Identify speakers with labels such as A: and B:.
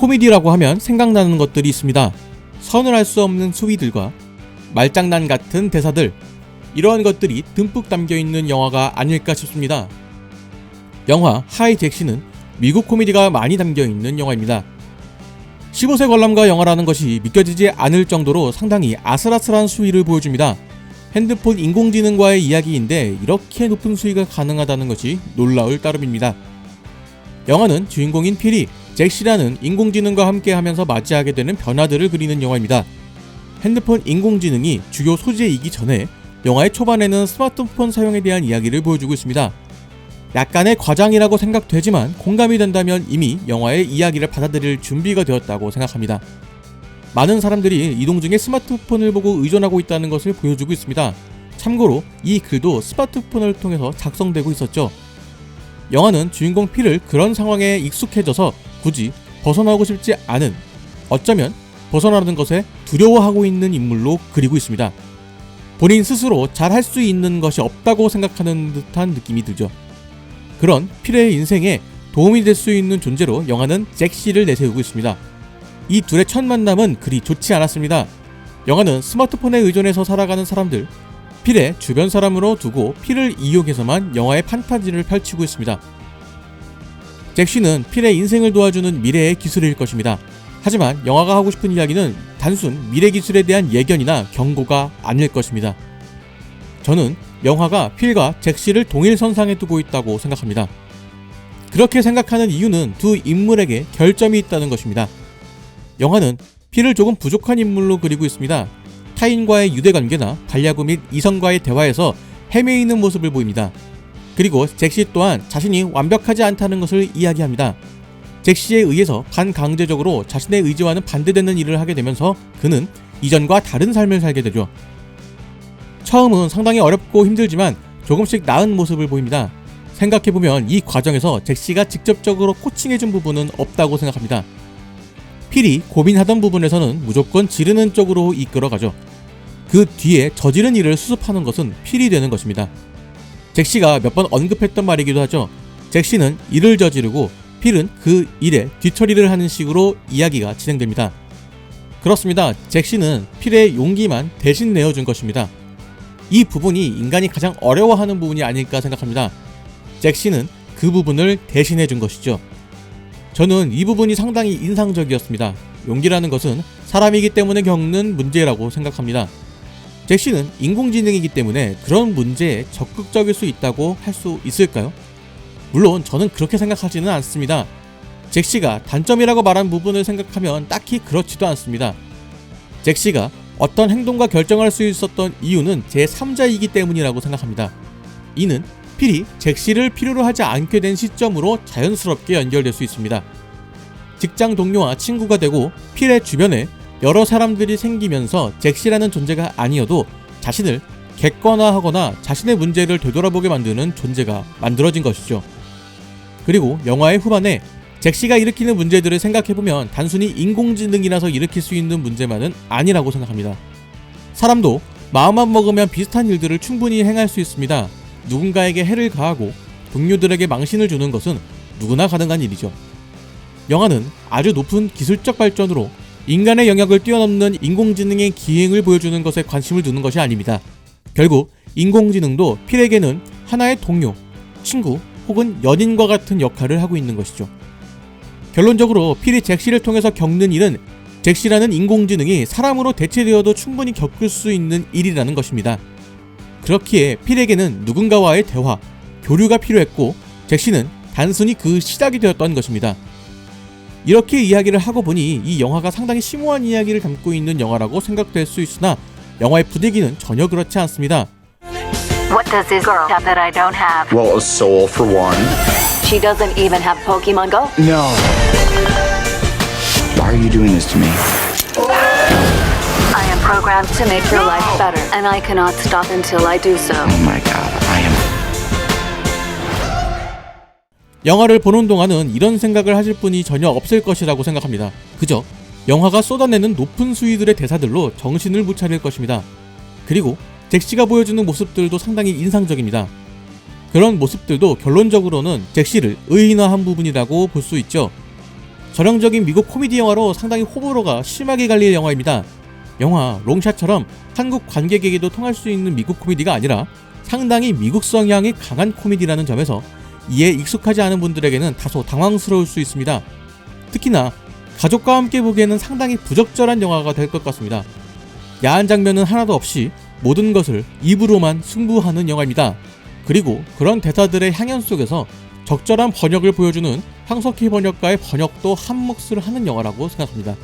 A: 코미디라고 하면 생각나는 것들이 있습니다. 선을 할 수 없는 수위들과 말장난 같은 대사들, 이러한 것들이 듬뿍 담겨 있는 영화가 아닐까 싶습니다. 영화 하이 잭시는 미국 코미디가 많이 담겨 있는 영화입니다. 15세 관람가 영화라는 것이 믿겨지지 않을 정도로 상당히 아슬아슬한 수위를 보여줍니다. 핸드폰 인공지능과의 이야기인데 이렇게 높은 수위가 가능하다는 것이 놀라울 따름입니다. 영화는 주인공인 필이 잭시라는 인공지능과 함께 하면서 맞이하게 되는 변화들을 그리는 영화입니다. 핸드폰 인공지능이 주요 소재이기 전에 영화의 초반에는 스마트폰 사용에 대한 이야기를 보여주고 있습니다. 약간의 과장이라고 생각되지만 공감이 된다면 이미 영화의 이야기를 받아들일 준비가 되었다고 생각합니다. 많은 사람들이 이동 중에 스마트폰을 보고 의존하고 있다는 것을 보여주고 있습니다. 참고로 이 글도 스마트폰을 통해서 작성되고 있었죠. 영화는 주인공 피를 그런 상황에 익숙해져서 굳이 벗어나고 싶지 않은 어쩌면 벗어나는 것에 두려워하고 있는 인물로 그리고 있습니다. 본인 스스로 잘 할 수 있는 것이 없다고 생각하는 듯한 느낌이 들죠. 그런 필의 인생에 도움이 될 수 있는 존재로 영화는 잭시를 내세우고 있습니다. 이 둘의 첫 만남은 그리 좋지 않았습니다. 영화는 스마트폰에 의존해서 살아가는 사람들, 필의 주변 사람으로 두고 필을 이용해서만 영화의 판타지를 펼치고 있습니다. 잭시는 필의 인생을 도와주는 미래의 기술일 것입니다. 하지만 영화가 하고 싶은 이야기는 단순 미래 기술에 대한 예견이나 경고가 아닐 것입니다. 저는 영화가 필과 잭시를 동일 선상에 두고 있다고 생각합니다. 그렇게 생각하는 이유는 두 인물에게 결점이 있다는 것입니다. 영화는 필을 조금 부족한 인물로 그리고 있습니다. 타인과의 유대관계나 반려구 및 이성과의 대화에서 헤매이는 모습을 보입니다. 그리고 잭시 또한 자신이 완벽하지 않다는 것을 이야기합니다. 잭시에 의해서 반강제적으로 자신의 의지와는 반대되는 일을 하게 되면서 그는 이전과 다른 삶을 살게 되죠. 처음은 상당히 어렵고 힘들지만 조금씩 나은 모습을 보입니다. 생각해보면 이 과정에서 잭시가 직접적으로 코칭해준 부분은 없다고 생각합니다. 필이 고민하던 부분에서는 무조건 지르는 쪽으로 이끌어가죠. 그 뒤에 저지른 일을 수습하는 것은 필이 되는 것입니다. 잭시가 몇 번 언급했던 말이기도 하죠. 잭시는 일을 저지르고 필은 그 일에 뒤처리를 하는 식으로 이야기가 진행됩니다. 그렇습니다. 잭시는 필의 용기만 대신 내어준 것입니다. 이 부분이 인간이 가장 어려워하는 부분이 아닐까 생각합니다. 잭시는 그 부분을 대신해 준 것이죠. 저는 이 부분이 상당히 인상적이었습니다. 용기라는 것은 사람이기 때문에 겪는 문제라고 생각합니다. 잭시는 인공지능이기 때문에 그런 문제에 적극적일 수 있다고 할 수 있을까요? 물론 저는 그렇게 생각하지는 않습니다. 잭시가 단점이라고 말한 부분을 생각하면 딱히 그렇지도 않습니다. 잭시가 어떤 행동과 결정할 수 있었던 이유는 제3자이기 때문이라고 생각합니다. 이는 필이 잭시를 필요로 하지 않게 된 시점으로 자연스럽게 연결될 수 있습니다. 직장 동료와 친구가 되고 필의 주변에 여러 사람들이 생기면서 잭시라는 존재가 아니어도 자신을 객관화하거나 자신의 문제를 되돌아보게 만드는 존재가 만들어진 것이죠. 그리고 영화의 후반에 잭시가 일으키는 문제들을 생각해보면 단순히 인공지능이라서 일으킬 수 있는 문제만은 아니라고 생각합니다. 사람도 마음만 먹으면 비슷한 일들을 충분히 행할 수 있습니다. 누군가에게 해를 가하고 동료들에게 망신을 주는 것은 누구나 가능한 일이죠. 영화는 아주 높은 기술적 발전으로 인간의 영역을 뛰어넘는 인공지능의 기행을 보여주는 것에 관심을 두는 것이 아닙니다. 결국 인공지능도 필에게는 하나의 동료, 친구 혹은 연인과 같은 역할을 하고 있는 것이죠. 결론적으로 필이 잭시를 통해서 겪는 일은 잭시라는 인공지능이 사람으로 대체되어도 충분히 겪을 수 있는 일이라는 것입니다. 그렇기에 필에게는 누군가와의 대화, 교류가 필요했고 잭시는 단순히 그 시작이 되었던 것입니다. 이렇게 이야기를 하고 보니 이 영화가 상당히 심오한 이야기를 담고 있는 영화라고 생각될 수 있으나 영화의 분위기는 전혀 그렇지 않습니다.
B: What does this girl have that I don't have?
C: Well, a soul for one.
B: She doesn't even have Pokemon Go?
C: No. Why are you doing this to me?
B: I am programmed to make your life better, and I cannot stop until I do so.
C: Oh my god,
A: 영화를 보는 동안은 이런 생각을 하실 분이 전혀 없을 것이라고 생각합니다. 그저 영화가 쏟아내는 높은 수위들의 대사들로 정신을 못 차릴 것입니다. 그리고 잭시가 보여주는 모습들도 상당히 인상적입니다. 그런 모습들도 결론적으로는 잭시를 의인화한 부분이라고 볼 수 있죠. 전형적인 미국 코미디 영화로 상당히 호불호가 심하게 갈릴 영화입니다. 영화 롱샷처럼 한국 관객에게도 통할 수 있는 미국 코미디가 아니라 상당히 미국 성향이 강한 코미디라는 점에서 이에 익숙하지 않은 분들에게는 다소 당황스러울 수 있습니다. 특히나 가족과 함께 보기에는 상당히 부적절한 영화가 될 것 같습니다. 야한 장면은 하나도 없이 모든 것을 입으로만 승부하는 영화입니다. 그리고 그런 대사들의 향연 속에서 적절한 번역을 보여주는 황석희 번역가의 번역도 한 몫을 하는 영화라고 생각합니다.